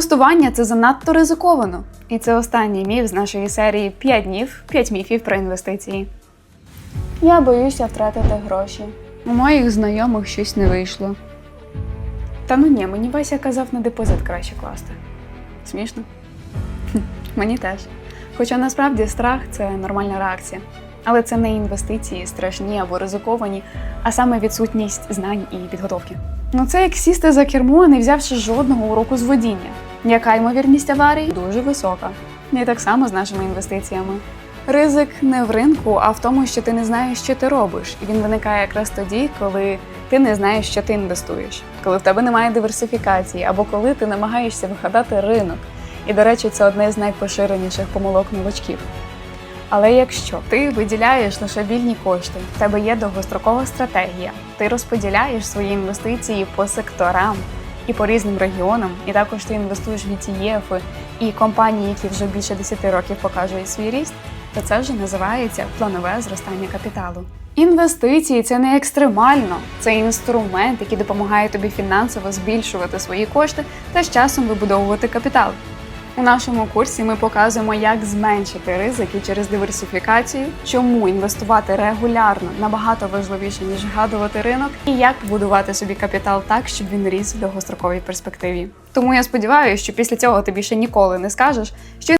Інвестування це занадто ризиковано. І це останній міф з нашої серії 5 днів, 5 міфів про інвестиції. Я боюся втратити гроші. У моїх знайомих щось не вийшло. Та ну ні, мені Вася казав на депозит краще класти. Смішно? Мені теж. Хоча насправді страх це нормальна реакція. Але це не інвестиції, страшні або ризиковані, а саме відсутність знань і підготовки. Ну це як сісти за кермо, не взявши жодного уроку з водіння. Яка ймовірність аварій? Дуже висока. І так само з нашими інвестиціями. Ризик не в ринку, а в тому, що ти не знаєш, що ти робиш. І він виникає якраз тоді, коли ти не знаєш, що ти інвестуєш, коли в тебе немає диверсифікації, або коли ти намагаєшся вигадати ринок. І, до речі, це одне з найпоширеніших помилок новачків. Але якщо ти виділяєш лише вільні кошти, в тебе є довгострокова стратегія, ти розподіляєш свої інвестиції по секторам і по різним регіонам, і також ти інвестуєш в ETF і компанії, які вже більше 10 років показують свій ріст, то це вже називається планове зростання капіталу. Інвестиції це не екстремально, це інструмент, який допомагає тобі фінансово збільшувати свої кошти та з часом вибудовувати капітал. У нашому курсі ми показуємо, як зменшити ризики через диверсифікацію, чому інвестувати регулярно набагато важливіше ніж гадувати ринок, і як будувати собі капітал так, щоб він ріс в довгостроковій перспективі. Тому я сподіваюся, що після цього ти більше ніколи не скажеш, що